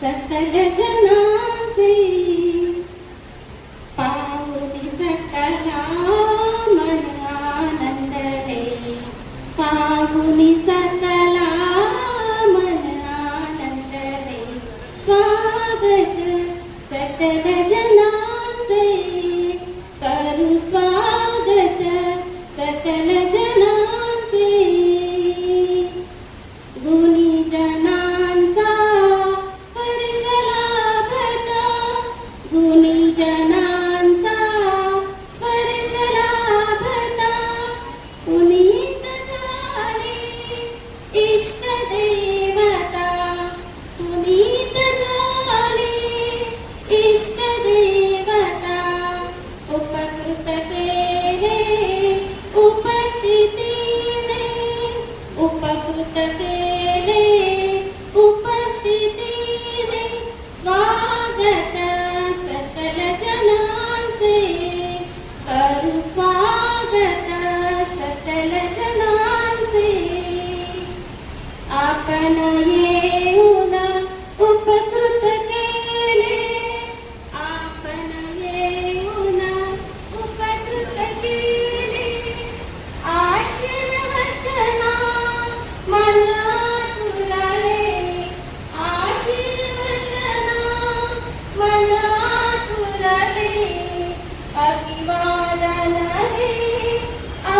सत्य İç.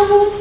पाहुती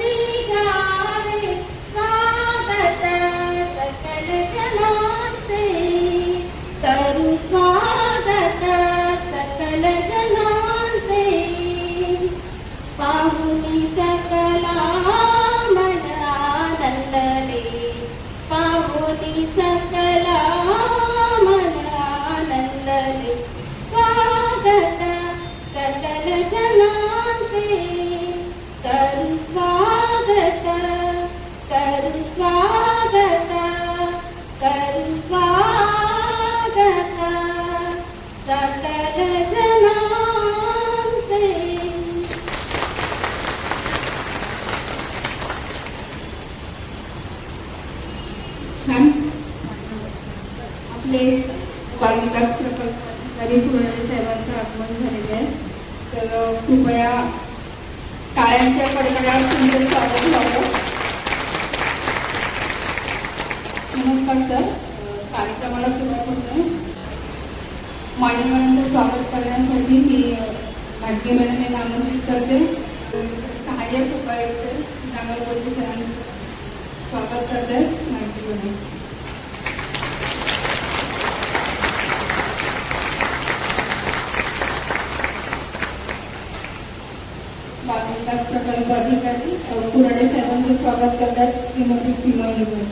टाळ्यांच्या सुंदर तुमचं स्वागत व्हावं नमस्कार सर. कार्यक्रमाला सुरुवात होते मान्यवरांचं स्वागत करण्यासाठी मी अ, घाटगे मॅडम यांना आमंत्रित करते. सहाय्यक उपायुक्त नागरगोजी सरांचं स्वागत करते. घाटगे मॅडम. विकास प्रकल्प अधिकारी अ, कुराडे साहेबांचं स्वागत करतात श्रीमती सीमा युगल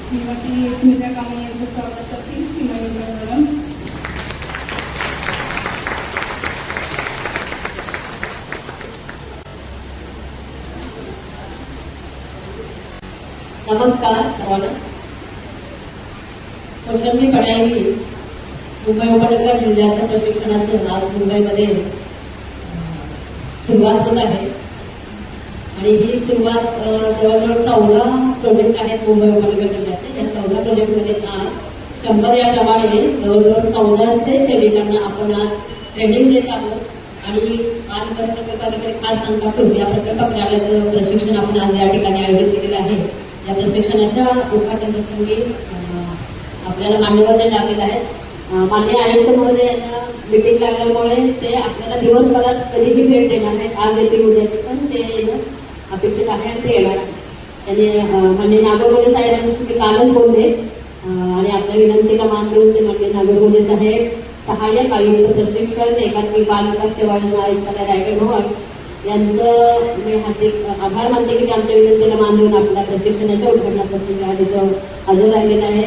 श्रीमती स्मिता कांबळे यांचं स्वागत करतात सीमा युगल मॅडम नमस्कार सर्वांना कौशल्य पडायली मुंबई उपनगर जिल्ह्याच्या प्रशिक्षणाचं आज मुंबईमध्ये सुरुवात होत आहे. आणि ही सुरुवात जवळजवळ चौदा प्रोजेक्ट आहेत मुंबई उपनगर जिल्ह्याचे. या चौदा प्रोजेक्टमध्ये आज शंभर याप्रमाणे जवळजवळ चौदाशे सेविकांना आपण आज ट्रेनिंग देत आहोत. आणि आज विकास प्रकल्पाधिकारी खास सांगतात या प्रकल्प कार्यालयाचं प्रशिक्षण आपण आज या ठिकाणी आयोजित केलेलं आहे. या प्रशिक्षणाच्या उद्घाटन प्रसंगी आपल्याला मान्यवर लागलेला आहे माननीय आयुक्त महोदय यांना मिटिंग लागल्यामुळे ते आपल्याला दिवसभरात कधीही भेट देणार नाहीत. आज येते उद्या पण ते येणं अपेक्षित आहे आणि ते येणार आहे. त्यांनी अं, मान्य नागरगोडे साहेबांना कालच बोलले आणि आपल्या विनंतीला मान देऊन ते मान्य नागरगोडे साहेब सहाय्यक आयुक्त प्रशिक्षण एकात्मिक बाल विकास सेवा योजना आयुक्तालय रायगड भवन यांचं मी हार्दिक आभार मानते की ते आमच्या विनंतीला मान देऊन आपल्या प्रशिक्षणाच्या उद्घाटनासाठी आज हजर राहिलेलं आहे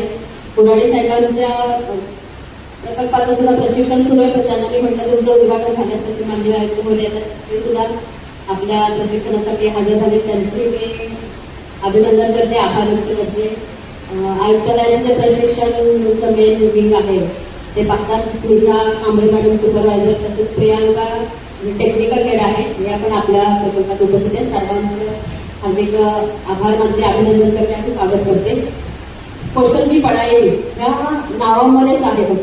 पुराणे साहेबांच्या प्रकल्पाचं सुद्धा प्रशिक्षण सुरू आहे पण त्यांना मी म्हटलं तुमचं उद्घाटन झाल्यासाठी मान्य आयुक्त मध्ये ते सुद्धा आपल्या प्रशिक्षणासाठी हजर झाले. त्यांचंही मी अभिनंदन करते आभार व्यक्त करते. आयुक्तालयाचे प्रशिक्षण मेन विंग आहे. ते पाहतात. पूजा कांबळे मॅडम सुपरवायझर तसेच प्रियांका टेक्निकल हेड आहे. हे आपण आपल्या प्रकल्पात उपस्थित आहेत. सर्वांचं हार्दिक आभार मानते अभिनंदन करते आणि स्वागत करते. कौशल मी पडायली ह्या नावामध्येच आहे. बघ.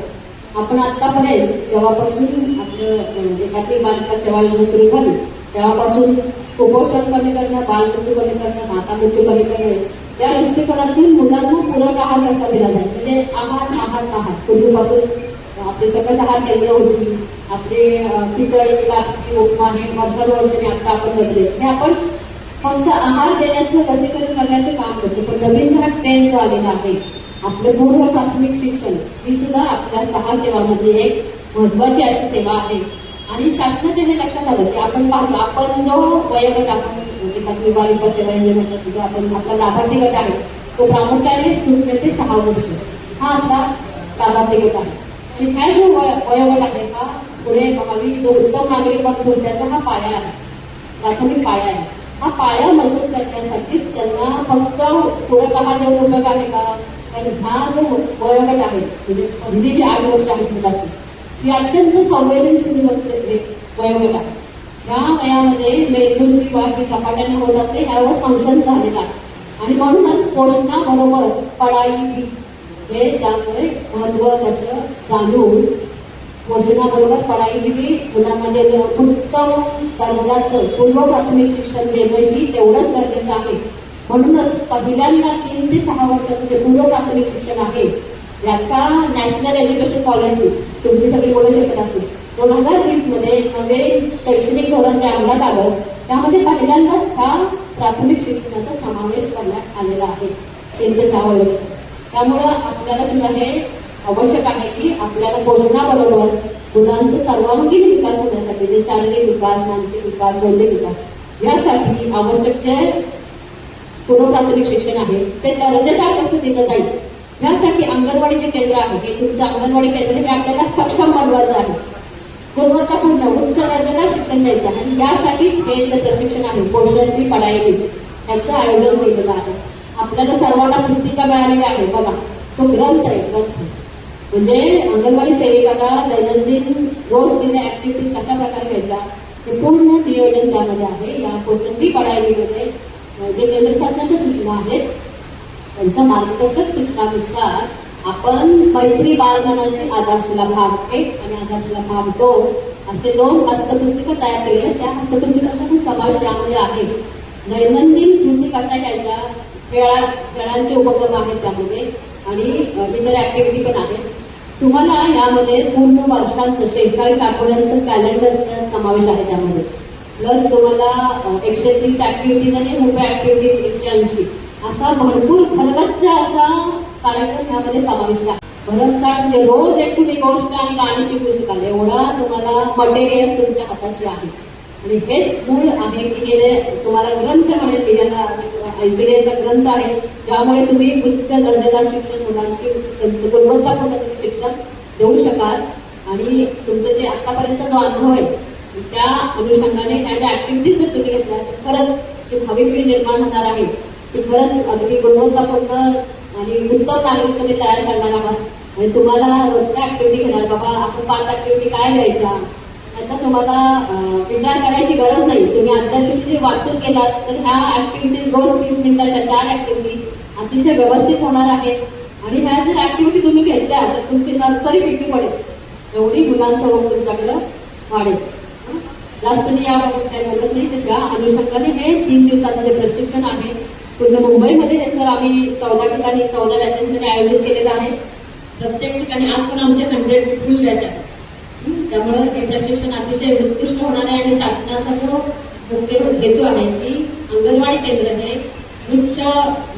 आपण आतापर्यंत जेव्हापासून आपलं अं, एकात्मिक बालिका सेवा योजना सुरू झाली. तेव्हापासून कुपोषण कमी करणं बालमृत्यू कमी करणं माता मृत्यू कमी करणं त्या दृष्टिकोनातील मुलांना पूरक आहार कसा दिला जाईल? म्हणजे आहार आहार आहार. पूर्वीपासून आपली सकस आहार केंद्र होती. आपली खिचडी लापसी उपमा हे वर्षानुवर्षाने आता आपण बदले हे म्हणजे आपण फक्त आहार देण्याचं लसीकरण करण्याचं काम करतो. पण नवीन हा ट्रेंड जो आलेला आहे आपलं पूर्व प्राथमिक शिक्षण ही सुद्धा आपल्या सहा सेवामध्ये एक महत्वाची अशी सेवा आहे. आणि शासनाचे हे लक्षात आलं की आपण पाहतो आपण जो वयोगट आपण एकात्मिक बालिका सेवा योजनेमध्ये जो आपण आपला लाभार्थी गट आहे तो प्रामुख्याने शून्य ते सहा वर्ष हा आपला लाभार्थी गट आहे. आणि हा जो वयोगट आहे हा पुढे भावी जो उत्तम नागरिक म्हणून त्याचा हा पाया आहे प्राथमिक पाया आहे. हा पाया मजबूत करण्यासाठी त्यांना फक्त पूरक आहार देऊन उपयोग आहे का? आणि हा जो वयोगट आहे म्हणजे पहिली जी आठ वर्ष आहेत मुलाची ती अत्यंत संवेदनशील वक्त- हे वयोगट आहे. ह्या वयामध्ये मेंदूची वाढ ही झपाट्याने होत असते ह्यावर संशोधन झालेलं आहे. आणि म्हणूनच पोषणाबरोबर पडाई हे त्यामुळे महत्त्व त्याचं जाणून पोषणाबरोबर पढाई ही मुलांना देणं उत्तम दर्जाचं पूर्व प्राथमिक शिक्षण देणं ही तेवढंच गरजेचं आहे. म्हणूनच पहिल्यांदा तीन ते सहा वर्षाचं जे पूर्व प्राथमिक शिक्षण आहे. याचा नॅशनल एज्युकेशन पॉलिसी तुम्ही सगळी बोलू शकत असेल. दोन हजार वीसमध्ये नवे शैक्षणिक धोरण जे अंमलात आलं त्यामध्ये पहिल्यांदाच हा प्राथमिक शिक्षणाचा समावेश करण्यात आलेला आहे. तीन ते सहा वर्ष. त्यामुळं आपल्याला सुद्धा हे आवश्यक आहे की आपल्याला पोषणाबरोबर मुलांचा सर्वांगीण विकास होण्यासाठी जे शारीरिक विकास मानसिक विकास बौद्धिक विकास यासाठी आवश्यक जे पूर्व प्राथमिक शिक्षण आहे. ते दर्जेदार कसं दिलं जाईल. यासाठी अंगणवाडी जे केंद्र आहे हे तुमचं अंगणवाडी केंद्र हे आपल्याला सक्षम बनवायचं आहे. गुणवत्तापूर्ण उच्च दर्जेदार शिक्षण द्यायचं आहे. आणि यासाठीच हे जे प्रशिक्षण आहे. पोषणची पढाई याचं आयोजन केलेलं आहे. आपल्याला सर्वांना पुस्तिका मिळालेली आहे बघा तो ग्रंथ आहे ग्रंथ. म्हणजे अंगणवाडी सेविकाला दैनंदिन रोज तिने ऍक्टिव्हिटी कशा प्रकारे घ्यायच्या? हे पूर्ण नियोजन त्यामध्ये आहे. या पोषण पडायलीमध्ये जे केंद्र शासनाच्या सूचना आहेत त्यांच्या मार्गदर्शक सूचनानुसार आपण मैत्री बालमनाशी आदर्शला भाग एक आणि आदर्शला भाग दोन असे दोन हस्तपुस्तिका तयार केलेल्या त्या हस्तपुस्तिकांचा पण समावेश यामध्ये आहे. दैनंदिन कृती कशा घ्यायच्या? खेळा खेळांचे उपक्रम आहेत त्यामध्ये आणि इतर ऍक्टिव्हिटी पण आहेत. तुम्हाला यामध्ये पूर्ण वर्षांचं शेहेचाळीस आठवड्यांचं कॅलेंडरचा समावेश आहे त्यामध्ये. प्लस तुम्हाला एकशे तीस ऍक्टिव्हिटीज आणि मुंबई ऍक्टिव्हिटीज एकशे ऐंशी. असा भरपूर भरगच्च असा कार्यक्रम यामध्ये समाविष्ट आहे. भरतकाळ म्हणजे रोज एक तुम्ही गोष्ट आणि गाणी शिकू शकाल. एवढा तुम्हाला मटेरियल तुमच्या हाताची आहे. आणि हेच मूळ आहे की हे जे तुम्हाला ग्रंथ म्हणेल मी याला आयसीडीएचा ग्रंथ आहे त्यामुळे तुम्ही उच्च दर्जेदार शिक्षण मुलांची गुणवत्तापूर्ण तुम्ही शिक्षण देऊ शकाल. आणि तुमचं जे आतापर्यंत जो अनुभव आहे त्या अनुषंगाने ह्या ज्या ऍक्टिव्हिटीज जर तुम्ही घेतल्या तर खरंच जी भावी पिढी निर्माण होणार आहे. ती खरंच अगदी गुणवत्तापूर्ण आणि उत्तम नागरिक तुम्ही तयार करणार आहात. आणि तुम्हाला रोजच्या ऍक्टिव्हिटी घेणार. बाबा आपण पाच ऍक्टिव्हिटी काय घ्यायच्या? याचा तुम्हाला विचार करायची गरज नाही. तुम्ही आजच्या दिवशी जे वाटून गेलात तर ह्या ऍक्टिव्हिटीज रोज तीस मिनिटाच्या चार ऍक्टिव्हिटी अतिशय व्यवस्थित होणार आहेत आणि ह्या जर ऍक्टिव्हिटी तुम्ही घेतल्या तर तुमची नर्सरी फिकी पडेल. एवढी मुलांचं मग तुमच्याकडं वाढेल. जास्त मी याबाबत काही बोलत नाही तर त्या अनुषंगाने हे तीन दिवसाचं जे प्रशिक्षण आहे पूर्ण मुंबईमध्ये हे सर आम्ही चौदा ठिकाणी चौदा बॅचेसमध्ये आयोजित केलेलं आहे. प्रत्येक ठिकाणी आज पण आमचे हंड्रेड फुल बॅच आहे त्यामुळे त्यामुळं हे प्रशिक्षण अतिशय उत्कृष्ट होणार आहे आणि शासनाचा जो मुख्य हेतू आहे की अंगणवाडी केंद्र हे उच्च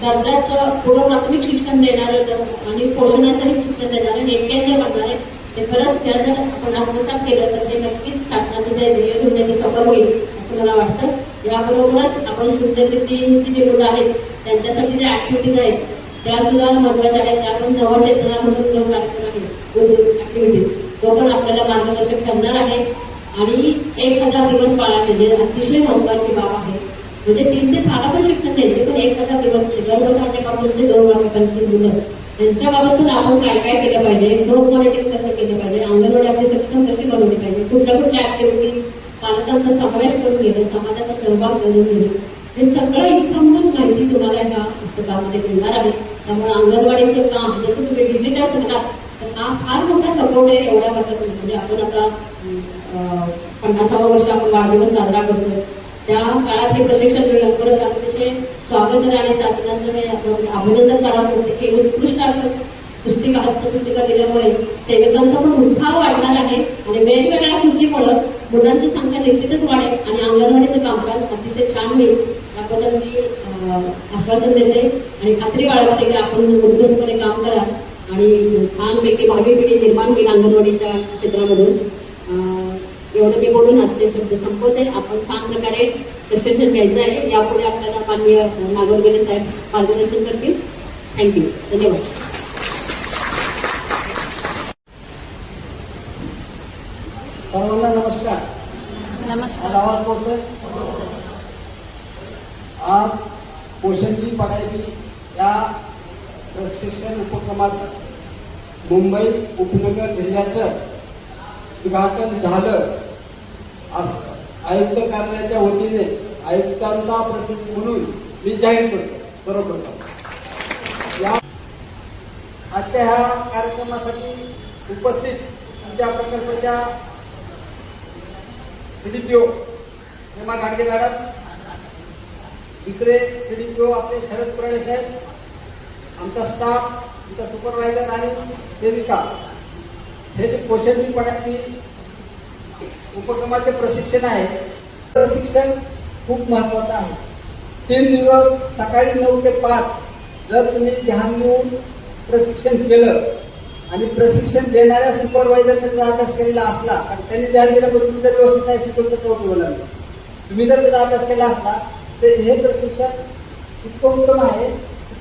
दर्जाचं पूर्व प्राथमिक शिक्षण देणारं आणि पोषणासाठी शिक्षण देणारं हे केंद्र बनणार आहे. ते परत त्या जर आपण आत्मसात केलं तर ते नक्कीच शासनाचं जे ध्येय धोरणाचे सफल होईल असं मला वाटतं. याबरोबरच आपण शून्य ते तीनची जी मुलं आहेत त्यांच्यासाठी ज्या ऍक्टिव्हिटीज आहेत त्या सुद्धा महत्त्वाच्या आहेत. त्या पण जवळ क्षेत्रामधून जवळ कार्यक्रम ऍक्टिव्हिटीज तो पण आपल्याला मार्गदर्शक ठरणार आहे. आणि एक हजार दिवस पाळायचे जे अतिशय महत्वाची बाब आहे. म्हणजे तीन ते सहा पण शिक्षण द्यायचे पण एक हजार दिवस. गर्भधारणेपासून ते दोन वर्षापर्यंत मुलं त्यांच्या बाबतून आपण काय काय केलं पाहिजे? ग्रोथ मॉनिटरिंग कसं केलं पाहिजे? अंगणवाडी आपली सक्षम कशी बनवली पाहिजे? कुठल्या कुठल्या ऍक्टिव्हिटी पालकांचा समावेश करून घेणं समाजाचा सहभाग करून घेणं? हे सगळं इथंभूत माहिती तुम्हाला ह्या पुस्तकामध्ये मिळणार आहे. त्यामुळे अंगणवाडीचं काम जसं तुम्ही डिजिटल करतात तर हा फार मोठा सपोर्ट आहे एवढ्या वर्षात म्हणजे आपण आता अं, पन्नासावं वर्ष आपण वाढदिवस साजरा करतो त्या काळात हे प्रशिक्षण मिळणं परत अतिशय स्वागत राणे शासनाचं मी अभिनंदन करावं लागतं. की उत्कृष्ट असं पुस्तिका हस्तपुस्तिका दिल्यामुळे सेवकांचा पण उत्साह वाढणार आहे. आणि वेगवेगळ्या कृतीमुळं मुलांची संख्या निश्चितच वाढेल. आणि अंगणवाडीचं कामकाज अतिशय छान होईल. याबद्दल मी आश्वासन देते. आणि खात्री बाळगते की आपण उत्कृष्टपणे काम करा आणि छानपैकी भावी पिढी निर्माण होईल अंगणवाडीच्या क्षेत्रामधून. एवढं मी बोलून असते शब्द संपवते. आपण छान प्रकारे प्रशिक्षण घ्यायचं आहे. यापुढे आपल्याला माननीय नागरगणे साहेब मार्गदर्शन करतील. थँक्यू धन्यवाद. सर्वांना नमस्कार. नमस्कार. आवाज पोहोचतोय आज पोषण की पढाई की या प्रशिक्षण उपक्रमाचं मुंबई उपनगर जिल्ह्याचं उद्घाटन झालं. आयुक्त कार्यालयाच्या वतीने आयुक्तांचा प्रतिनिधी म्हणून मी जाहीर करतो. बरोबर या आजच्या ह्या कार्यक्रमासाठी उपस्थित आमच्या प्रकल्पाच्या सीडीपीओ हेमा गाडगे मॅडम इकडे सीडीपीओ आपले शरद पुराणे साहेब आमचा स्टाफ आमचा सुपरवायझर आणि सेविका. हे जे पोषण पडायची उपक्रमाचे प्रशिक्षण आहे. प्रशिक्षण खूप महत्वाचं आहे. तीन दिवस सकाळी नऊ ते पाच जर तुम्ही ध्यान देऊन प्रशिक्षण केलं आणि प्रशिक्षण देणाऱ्या सुपरवायझर त्याचा अभ्यास केलेला असला आणि त्यांनी ध्यान दिल्यामुळे तुम्ही जर व्यवस्थित नाही शिकवलं तर उपयोग होणार तुम्ही जर त्याचा अभ्यास केला असला तर हे प्रशिक्षण इतकं उत्तम आहे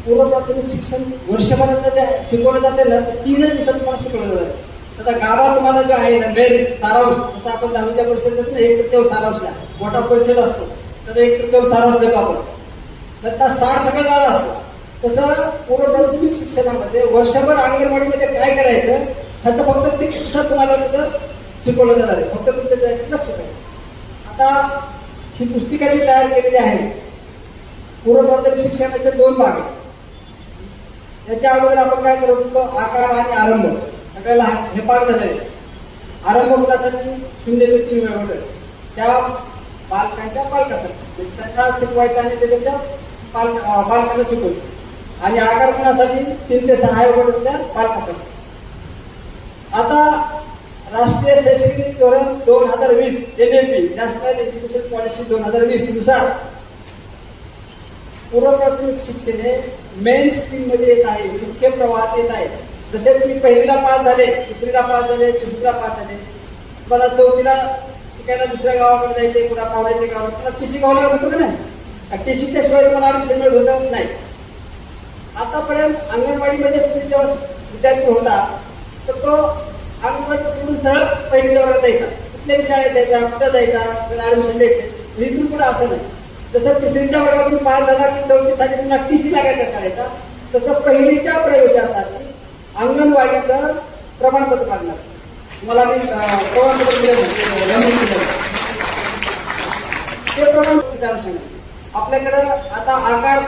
पूर्व प्राथमिक शिक्षण वर्षभरात जे शिकवलं जाते ना तर तीनच दिवसात तुम्हाला शिकवलं जातं. आता गावात तुम्हाला जो आहे ना मेन सारांश जसं आपण दहावीच्या परिषदेत ना एक तृतीय सारांशला मोठा परिषद असतो. तर एक तृतीय सारांश देतो आपण. तर त्या सार सगळं झाला असतो. तसं पूर्व प्राथमिक शिक्षणामध्ये वर्षभर अंगणवाडीमध्ये काय करायचं ह्याचं फक्त ते तुम्हाला तिथं शिकवलं जाणार आहे. फक्त तुमच्या लक्ष पाहिजे आता ही पुस्तिका मी तयार केलेली आहे पूर्व प्राथमिक शिक्षणाचे दोन भाग आहेत. याच्या अगोदर आपण काय करत होतो? आकार आणि आरंभ. आपल्याला हे पार झालेले आरंभ होण्यासाठी शून्य ते तीन वेळ होतं त्या बालकांच्या पालकासाठी. त्यांना शिकवायचं आणि ते त्यांच्या पाल बालकांना शिकवतो आणि आकार होण्यासाठी तीन ते सहा वेळ त्या पालकासाठी. आता राष्ट्रीय शैक्षणिक धोरण दोन हजार वीस एनएपी नॅशनल एज्युकेशन पॉलिसी दोन हजार वीसनुसार पूर्व प्राथमिक शिक्षण हे मेन स्ट्रीममध्ये येत आहे. मुख्य प्रवाहात येत आहे. जसे मी पहिलीला पास झाले दुसरीला पास झाले तिसरीला पास झाले मला चौथीला शिकायला दुसऱ्या गावाकडे जायचे पुन्हा पाहुण्याच्या गावात तुम्हाला टीसी गावाला होतं का नाही? टीसीच्या शिवाय मला ऍडमिशन मिळत होतच नाही. आतापर्यंत अंगणवाडीमध्ये स्त्री जेव्हा विद्यार्थी होता तर तो अंगणवाडी सोडून सरळ पहिली वर्गात जायचा कुठल्याही शाळेत जायचा कुठं जायचा त्याला ऍडमिशन द्यायचे. इथून पुढे असं नाही. जसं तिसरीच्या वर्गातून पास झाला की चौथीसाठी पुन्हा टीसी लागायचा शाळेचा तसं पहिलीच्या प्रवेशासाठी अंगणवाडीचं प्रमाणपत्र लागणार. तुम्हाला मी प्रमाणपत्र दिलं ते दिलं ते प्रमाणपत्र आपल्याकडं आता आकार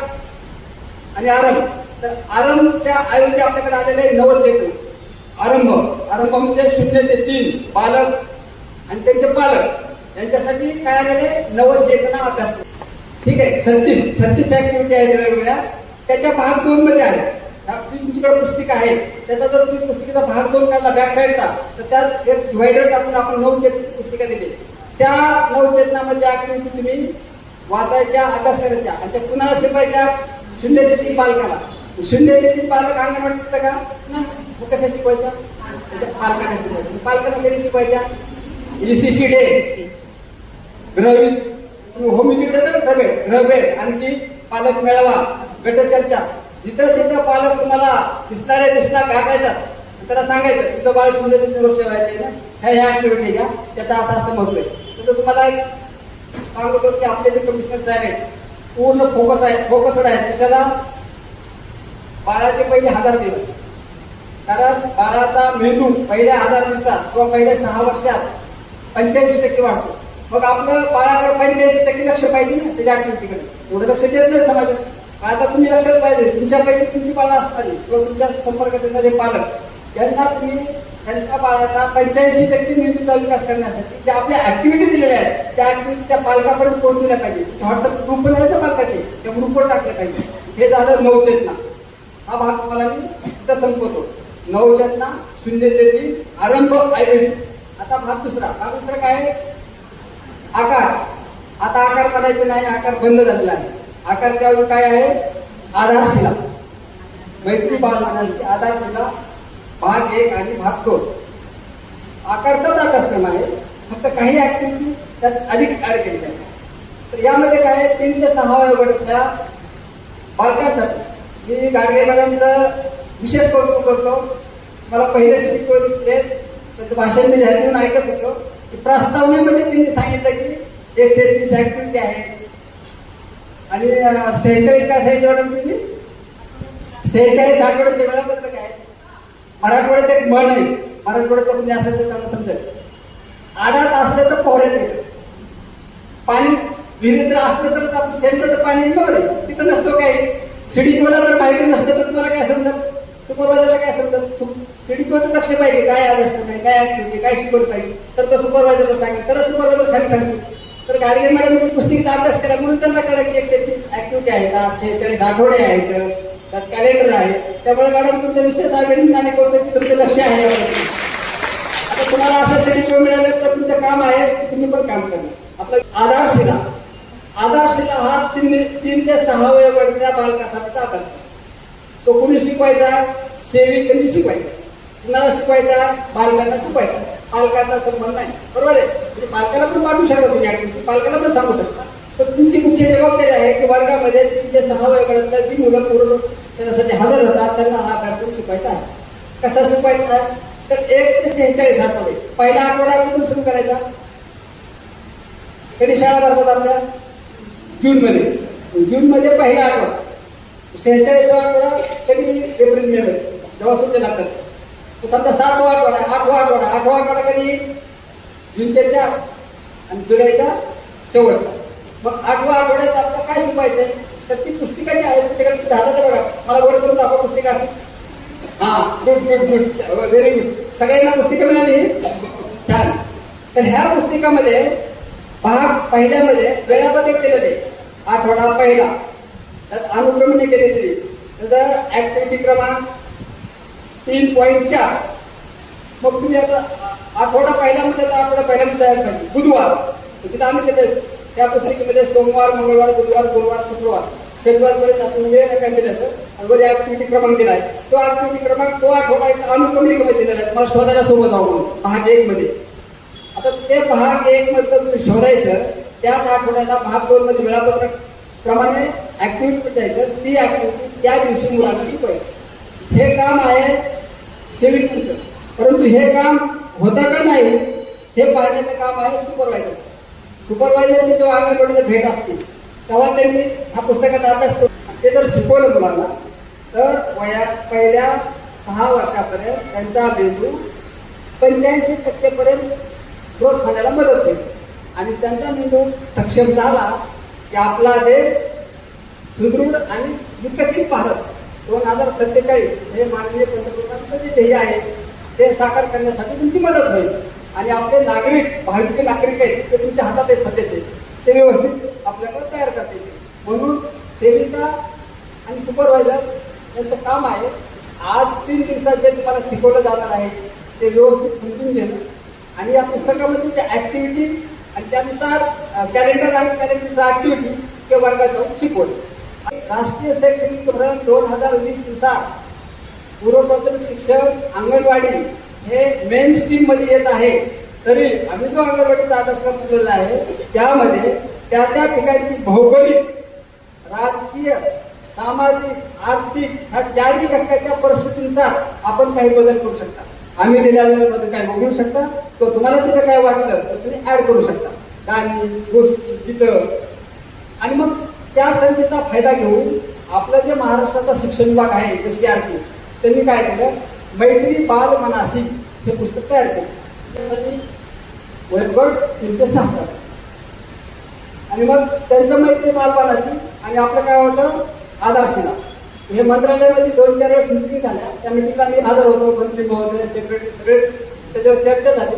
आणि आरंभ. तर आरंभच्या ऐवजी आपल्याकडे आलेले आहे नवद आरंभ. आरंभ म्हणजे शून्य ते तीन. बालक आणि त्यांचे पालक. यांच्यासाठी काय आलेले नवद चेतना अभ्यास ठीक आहे? छत्तीस. छत्तीस ऍक्टिव्हिटी आहेत वेगवेगळ्या. त्याच्या भाग दोन मध्ये आहेत तुमच्याकडे पुस्तिका आहे त्याचा जर तुम्ही पुस्तिकेचा भाग दोन काढला बॅक साईडचा तर त्यात एक डिव्हायडर टाकून आपण नऊ पुस्तिका दिली. त्या नऊ चेतनामध्ये ऍक्टिव्हिटी तुम्ही वाचायच्या अभ्यास करायच्या. आणि त्या पुन्हा शिकवायच्या शून्य ते पालकाला. शून्य ते पालक अंगणवाडी तिथं का? नाही. मग कशा शिकवायच्या? त्याच्या पालकांना शिकवायच्या. पालकांना कधी शिकवायच्या? ईसीसी डे ग्रह होम विजिट देतात ना ग्रहभेट ग्रहभेट आणखी पालक मेळावा गटचर्चा. जिथं जिथं पालक तुम्हाला दिसणारे दिसणार गाठायचा त्याला सांगायचं तुझं बाळ शून्य तीन वर्ष व्हायचे ना ह्या ह्या ऍक्टिव्हिटी घ्या त्याचा असं असं महत्त्व आहे. तर तुम्हाला एक सांगतो की आपले जे कमिशनर साहेब आहेत पूर्ण फोकस आहे फोकसड आहेत कशाला? बाळाचे पहिले हजार दिवस. कारण बाळाचा मेंदू पहिल्या हजार दिवसात किंवा पहिल्या सहा वर्षात पंच्याऐंशी टक्के वाढतो. मग आपलं बाळाकडे पंच्याऐंशी टक्के लक्ष पाहिजे ना त्याच्या ऍक्टिव्हिटीकडे एवढं लक्ष देत नाही समाजात. आता तुम्ही लक्षात पाहिजे तुमच्यापैकी तुमची बाळा असणारी किंवा तुमच्या संपर्कात येणारे पालक यांना तुम्ही त्यांच्या बाळाचा पंच्याऐंशी टक्के मेंदूचा विकास करण्यासाठी ज्या आपल्या ऍक्टिव्हिटी दिलेल्या आहेत त्या ऍक्टिव्हिटी त्या पालकापर्यंत पोहोचवल्या पाहिजे. व्हॉट्सअप ग्रुप नाही तर पालकाचे त्या ग्रुपवर टाकले पाहिजे. हे झालं नवचेतना. हा भाग तुम्हाला मी इथं संपवतो. नवचेतना शून्य ते आरंभ ऐवजी आता भाग दुसरा. भाग दुसरा काय आहे? आकार. आता आकार करायचे नाही आकार बंद झालेला आहे. आकार काय आहे? आधारशिला. मैत्री बाल आधारशिला भाग एक आणि भाग दोन. आकारचाच अभ्यासक्रम आहे फक्त काही ऍक्टिव्हिटी त्यात अधिक ऍड केलेल्या आहेत. तर यामध्ये काय आहे? तीन ते सहा वयोगटातल्या बालकांसाठी. मी गाडगे मॅडमचं विशेष कौतुक करतो. मला पहिले शिकवत दिसले. त्याचं भाषण मी ध्यान देऊन ऐकत होतो. की प्रस्तावनेमध्ये त्यांनी सांगितलं की एकशे तीस ऍक्टिव्हिटी आहे. आणि सेहेचाळीस काय सांगितलं मॅडम तुम्ही सेहेचाळीस आठवड्याचे वेळापत्रक आहे. मराठवाड्यात एक म्हण आहे. मराठवाड्याचं म्हणजे असेल तर त्याला समजेल. आडात असलं तर पोहण्यात येतं पाणी विहिरीत असलं तर आपण सेंटर तर पाणी बरं. तिथं नसतो काय? सिडी मला जर माहिती नसतं तर तुम्हाला काय समजेल? सुपरवायझरला काय समजेल? सिडीपीचं लक्ष पाहिजे. काय आलं नाही काय काय शिकवलं पाहिजे? तर तो सुपरवायझरला सांगेल. तर सुपरवायझर खाली सांगतो. तर गाडगे मॅडम पुस्तकीचा अभ्यास केला म्हणून त्यांना कळलं की एकशे तीस ऍक्टिव्हिटी आहेत का सेहेचाळीस आठवडे आहेत त्यात कॅलेंडर आहे. त्यामुळे मॅडम तुमचं विशेष अभिनंदन करतो की तुमचं लक्ष आहे आता तुम्हाला असं सर्टिफिकेट मिळालं तर तुमचं काम आहे तुम्ही पण काम करा. आपला आधारशिला आधारशिला हा तीन तीन ते सहा वयोगटाच्या बालकासाठीचा अभ्यास. आहे. तो कुणी शिकवायचा? सेविकांनी शिकवायचा. कुणाला शिकवायचा बालकांना शिकवायचा. पालकांचा संबंध नाही. बरोबर आहे? म्हणजे पालकाला पण पाठवू शकता तुम्ही ऍक्टिव्हिटी पालकाला पण सांगू शकता. तर तुमची मुख्य जबाबदारी आहे की वर्गामध्ये तीन ते सहा वयोगटातल्या जी मुलं पूर्ण शिक्षणासाठी हजर होतात त्यांना हा अभ्यासक्रम शिकवायचा आहे. कसा शिकवायचा? तर एक ते सेहेचाळीस आठवडे पहिला आठवडा कुठून सुरू करायचा. कधी शाळा भरतात आपल्या? जूनमध्ये. जूनमध्ये पहिला आठवडा. सेहेचाळीसवा आठवडा कधी? एप्रिल मे मध्ये जेव्हा सुट्ट्या लागतात. समजा सातवा आठवडा आठवा आठवडा आठवा आठवडा कधी? जूनच्या चार आणि जुलैच्या शेवटचा मग आठवा आठवड्यात आपल्याला काय शिकवायचंय? तर ती पुस्तिका जी आहे तुमच्याकडे हातात बघा. मला वर करून दाखवा पुस्तिका असेल हा good good good very good सगळ्यांना पुस्तिका मिळाली? छान. तर ह्या पुस्तिकामध्ये भाग पहिल्यामध्ये वेळापत्रक केलेलं. आहे आठवडा पहिला. त्यात अनुक्रमणे केलेली. तर ऍक्टिव्हिटी क्रमांक तीन पॉईंट चार. मग तुम्ही आता आठवडा पहिला म्हणजे तर आठवडा पहिला म्हणजे तयार पाहिजे बुधवार. तिथं आम्ही केले त्या पुस्तिकेमध्ये सोमवार मंगळवार बुधवार गुरुवार शुक्रवार शनिवारपर्यंत असं वेळ नका दिल्याचं आणि वर ऍक्टिव्हिटी क्रमांक आहे. तो ऍक्टिव्हिटी क्रमांक तो आठवडा एक अनुक्रमणिकेमध्ये दिलेला आहे. मला शोधायला सोबत आहो म्हणून भाग एक मध्ये. आता ते भाग एक मधलं तुम्ही शोधायचं त्याच आठवड्याला भाग दोन मध्ये वेळापत्रक प्रमाणे ऍक्टिव्हिटी द्यायचं ती ऍक्टिव्हिटी त्या दिवशी मुलांना शिकवायचं. हे काम आहे सेविकांचं परंतु हे काम होतं का नाही हे पाहण्याचं काम आहे सुपरवायझर सुपरवायझरची जेव्हा अंगणवाडीला भेट असते तेव्हा त्यांनी ह्या पुस्तकाचा अभ्यास करून ते जर शिकवलं मुलांना तर वया पहिल्या सहा वर्षापर्यंत त्यांचा मेंदू पंच्याऐंशी टक्केपर्यंत ग्रोथ होण्याला मदत होईल. आणि त्यांचा मेंदू सक्षम झाला की आपला देश सुदृढ आणि विकसित भारत. दोन हजार सत्तेचाळीस हे माननीय पंतप्रधानांचं जे ध्येय आहे ते साकार करण्यासाठी तुमची मदत होईल. आणि आपले नागरिक भारतीय नागरिक आहेत ते तुमच्या हातात आहेत सध्याचे. ते व्यवस्थित आपल्याकडे तयार करता येतील म्हणून सेविका आणि सुपरवायझर यांचं काम आहे आज तीन दिवसात जे तुम्हाला शिकवलं जाणार आहे ते व्यवस्थित समजून घेणं. आणि या पुस्तकामध्ये त्या ॲक्टिव्हिटी आणि त्यानुसार कॅलेंडर आणि कॅलेंडरचा ॲक्टिव्हिटी ते वर्गात जाऊन शिकवलं राष्ट्रीय शैक्षणिक धोरण दोन हजार वीसनुसार पूर्वप्राथमिक शिक्षक अंगणवाडी हे मेन स्ट्रीममध्ये येत आहे. तरी आम्ही जो अंगणवाडीचा अभ्यासक्रम दिलेला आहे त्यामध्ये त्या त्या ठिकाणची भौगोलिक राजकीय सामाजिक आर्थिक ह्या चारही घटकाच्या परिस्थितीनुसार आपण काही बदल करू शकता. आम्ही दिलेल्या काय बघू शकता. किंवा तुम्हाला तिथं काय वाटलं तर तुम्ही ऍड करू शकता. गाणी गोष्टी तिथं. आणि मग त्या संधीचा फायदा घेऊन आपलं जे महाराष्ट्राचा शिक्षण विभाग आहे जशी टी त्यांनी काय केलं? मैत्री बाल मनासी हे पुस्तक तयार केलं. त्यासाठी वयोगट तीन ते सहा आणि मग त्यांचं मैत्री बाल मनासी आणि आपलं काय होतं? आधारशिला. हे मंत्रालयामध्ये दोन चार वेळेस मिटिंग झाल्या. त्या मिटिंगला मी हजर होतो मंत्री महोदय सेक्रेटरी सगळे. त्याच्यावर चर्चा झाली.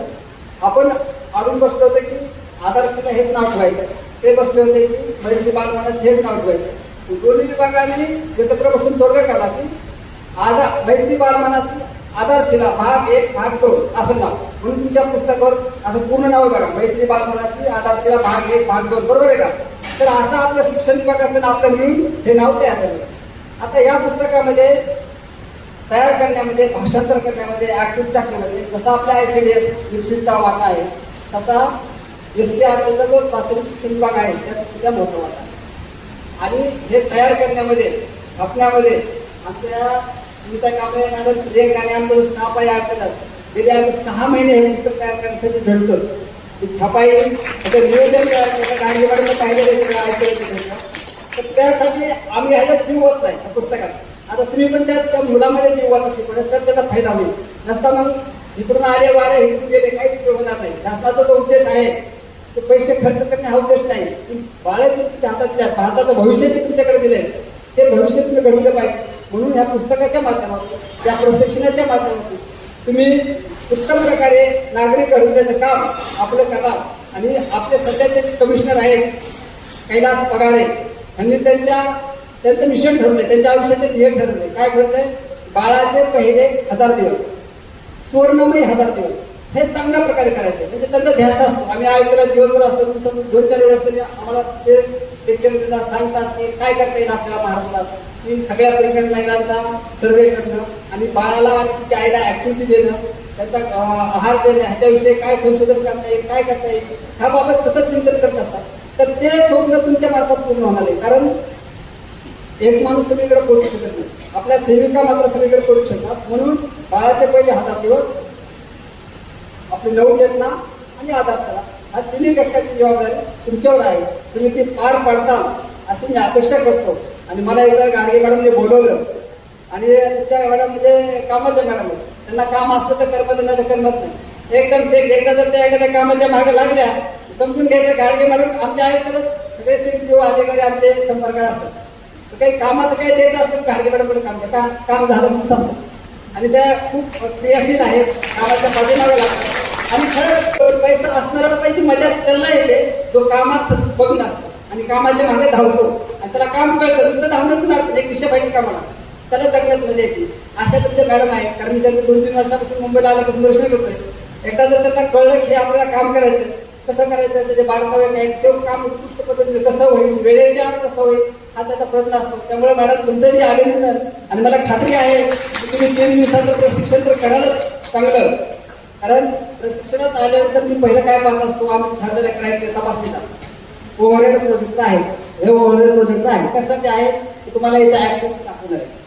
आपण आणून बसलो होतो की आधारशिला हेच नाव ठेवायचं ते बसले होते की मैत्री बाल मानस हेच नाव ठेवायचं दोन्ही विभागांनी एकत्र बसून तोडगा काढला की आधार मैत्री बालमानाची आधारशिला भाग एक भाग दोन असं नाव. म्हणून तुमच्या पुस्तकावर असं पूर्ण नाव आहे बघा मैत्री बालमानाची आधारशिला भाग एक भाग दोन बरोबर आहे का? तर असं आपलं शिक्षण विभागाचं नाव आपलं मिळून हे नाव तयार झालं. आता या पुस्तकामध्ये तयार करण्यामध्ये भाषांतर करण्यामध्ये ऍक्टिव्ह टाकण्यामध्ये जसं आपल्या आय सी डी एस विकसितचा वाटा आहे तसा दुसरी आपल्याला जो प्राथमिक शिक्षण विभाग आहे त्या सुद्धा महत्त्वाचा आणि हे तयार करण्यामध्ये छापण्यामध्ये आमच्या सुनीता कांबळे मॅडम लेख आणि आमचा स्टाफ आहे आपल्याला गेले आम्ही सहा महिने हे पुस्तक तयार करण्यासाठी झडतो ते छापाई त्याचं नियोजन तयार गांधी मॅडम पाहिजे तर त्यासाठी आम्ही ह्याच्यात जीव होत नाही त्या पुस्तकात. आता तुम्ही पण त्यात त्या मुलामध्ये जीव होता शिकवण्यात तर त्याचा फायदा होईल. नसता मग इकडून आले वारे इकडून गेले काहीच उपयोग होणार नाही. शासनाचा जो उद्देश आहे ते पैसे खर्च करणे हा उद्देश नाही. की बाळे तुमच्या हातात भारताचं भविष्य जे तुमच्याकडे दिलंय ते भविष्य तुम्ही घडवलं पाहिजे. म्हणून या पुस्तकाच्या माध्यमातून या प्रशिक्षणाच्या माध्यमातून तुम्ही उत्तम प्रकारे नागरिक घडवण्याचं काम आपलं करा आणि आपले सध्याचे कमिशनर आहेत कैलास पगारे यांनी त्यांच्या त्यांचं मिशन ठरवलंय त्यांच्या आयुष्याचे ध्येय ठरवले काय ठरलंय बाळाचे पहिले हजार दिवस सुवर्णमय हजार दिवस. हे चांगल्या प्रकारे करायचे. म्हणजे त्यांचा ध्यास असतो. आम्ही आयुष्याला दिवसभर असतो. तुमचं दोन चार वेळ तरी आम्हाला ते लेक्चर सांगतात की काय करता येईल आपल्याला महाराष्ट्रात. की सगळ्या प्रेग्नंट महिलांचा सर्वे करणं आणि बाळाला आणि तिच्या आईला ऍक्टिव्हिटी देणं त्यांचा आहार देणं ह्याच्याविषयी काय संशोधन करता येईल काय करता येईल ह्याबाबत सतत चिंतन करत असतात. तर ते स्वप्न तुमच्या मार्फत पूर्ण होणार आहे. कारण एक माणूस सगळीकडे करू शकत नाही. आपल्या सेविका मात्र सगळीकडे करू शकतात. म्हणून बाळाचे पहिले हातात दिवस आपली नवचेतना आणि आधार करा. हा तिन्ही घटकाची जबाबदारी तुमच्यावर आहे. तुम्ही ती पार पाडताल अशी मी अपेक्षा करतो. आणि मला एकदा गाडगे मॅडमने बोलवलं. आणि त्या मॅडम म्हणजे कामाच्या मॅडम त्यांना काम असलं तर करमत नाही तर करमत नाही. एकदम ते एकदा जर त्या एखाद्या कामाच्या मागे लागल्या समजून घ्यायचं गाडगे मॅडम आमच्या आहेत तर सगळे सीट अधिकारी आमचे संपर्कात असतात. तर काही कामाचं काही द्यायचं असेल गाडगे मॅडम काम का? काम झालं म्हणून सांगतो. आणि त्या खूप क्रियाशील आहेत कामाच्या पाठीमागे लागतात. आणि खरंच पैसा असणारा पैकी मजा त्यांना येते. जो कामात बघून असतो आणि कामाच्या मागे धावतो. आणि त्याला काम कळतं. नुसतं धावणं अर्थ एक दिशा पाहिजे कामाला. त्याला जगण्यात मजा येते. अशा तुमच्या मॅडम आहेत. कारण मी त्यांचं दोन तीन वर्षापासून मुंबईला आल्यापासून दर्शन करतोय एकदा जर त्यांना कळलं की हे आपल्याला काम करायचं कसं करायचं? त्याचे बारकावे काय ते काम उत्कृष्ट पद्धतीने कसं होईल वेळेच्या आत कसं होईल हा त्याचा प्रयत्न असतो. त्यामुळे मॅडम तुमचं जे अभिनंदन. आणि मला खात्री आहे की तुम्ही तीन दिवसाचं प्रशिक्षण तर करालच चांगलं. कारण प्रशिक्षणात आल्यानंतर मी पहिलं काय पाहत असतो आम्ही ठरलेल्या क्रायटेरिया तपासणीचा ओव्हरहेड प्रोजेक्ट आहे हे ओव्हरहेड प्रोजेक्ट आहे? कसं ते आहे तुम्हाला इथे ऍक्टिव्ह दाखवणार आहे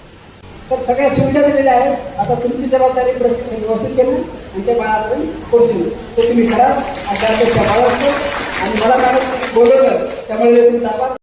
तर सगळ्या सुविधा दिलेल्या आहेत. आता तुमची जबाबदारी प्रशिक्षण व्यवस्थित केलं आणि ते बाळापर्यंत पोहोचवलं ते तुम्ही करा अशा अपेक्षा बाळगतो आणि मला मॅडम बोलवलं. त्यामुळे तुमचा आभार